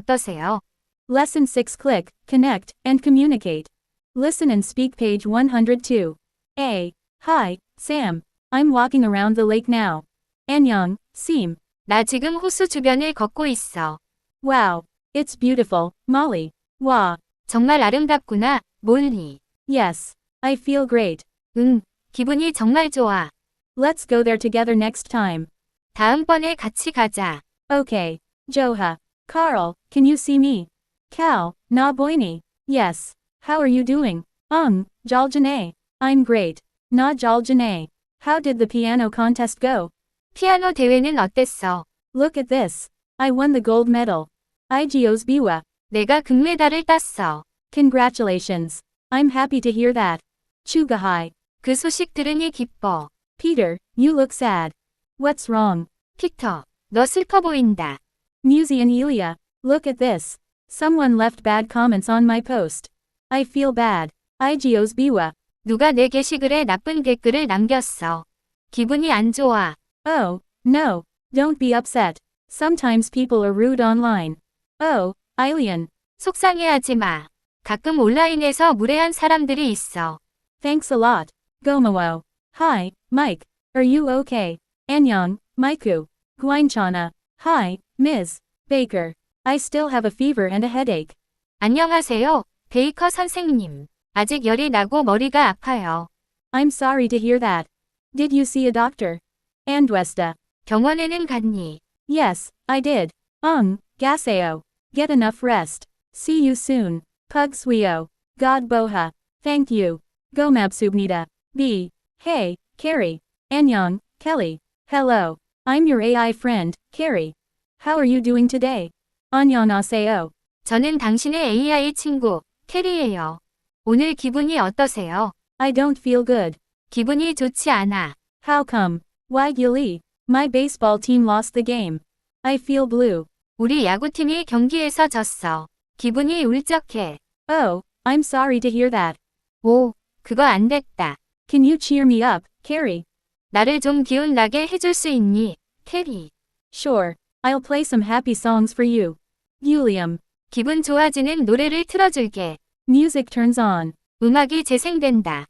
어떠세요? Lesson 6 Click, Connect, and Communicate. Listen and speak page 102. A. Hi, Sam. I'm walking around the lake now. Anyang, Sim. 나 지금 호수 주변을 걷고 있어. Wow. It's beautiful, Molly. Wow. 정말 아름답구나, 몰리. Yes. I feel great. 응, 기분이 정말 좋아. Let's go there together next time. 다음번에 같이 가자. Okay. Joha. Carl, can you see me? Cal, na boini. Yes. How are you doing? Ung, Jaljane. I'm great. Na Jaljane. How did the piano contest go? 피아노 대회는 어땠어? Look at this. I won the gold medal. IGO's Biwa. 내가 금메달을 땄어. Congratulations. I'm happy to hear that. Chugahai. 그 소식 들으니 기뻐. Peter, you look sad. What's wrong? 피터, 너 슬퍼 보인다. Musi and Elia. Look at this. Someone left bad comments on my post. I feel bad. IGO's Biwa. 누가 내 게시글에 나쁜 댓글을 남겼어. 기분이 안 좋아. Oh, no. Don't be upset. Sometimes people are rude online. Oh, Eileen. 속상해하지 마. 가끔 온라인에서 무례한 사람들이 있어. Thanks a lot. Gomawo. Hi, Mike. Are you okay? Anyang, Maiku. Guinchana. Hi, Ms. Baker. I still have a fever and a headache. 안녕하세요, 베이커 선생님. 아직 열이 나고 머리가 아파요. I'm sorry to hear that. Did you see a doctor? Andwesta. 병원에는 갔니? Yes, I did. Ung, Gaseo. Get enough rest. See you soon. Pug Swio. God Boha. Thank you. Gomabsubnida. B. Hey, Carrie. Anyang, Kelly. Hello. I'm your AI friend, Carrie. How are you doing today? Annyeonghaseyo. 저는 당신의 AI 친구, 캐리예요. 오늘 기분이 어떠세요? I don't feel good. 기분이 좋지 않아. How come? Why Gilly? My baseball team lost the game. I feel blue. 우리 야구팀이 경기에서 졌어. 기분이 울적해. Oh, I'm sorry to hear that. 오, 그거 안 됐다. Can you cheer me up, Carrie? 나를 좀 기운 나게 해줄 수 있니, 캐리? Sure. I'll play some happy songs for you. Gulium. 기분 좋아지는 노래를 틀어줄게. Music turns on. 음악이 재생된다.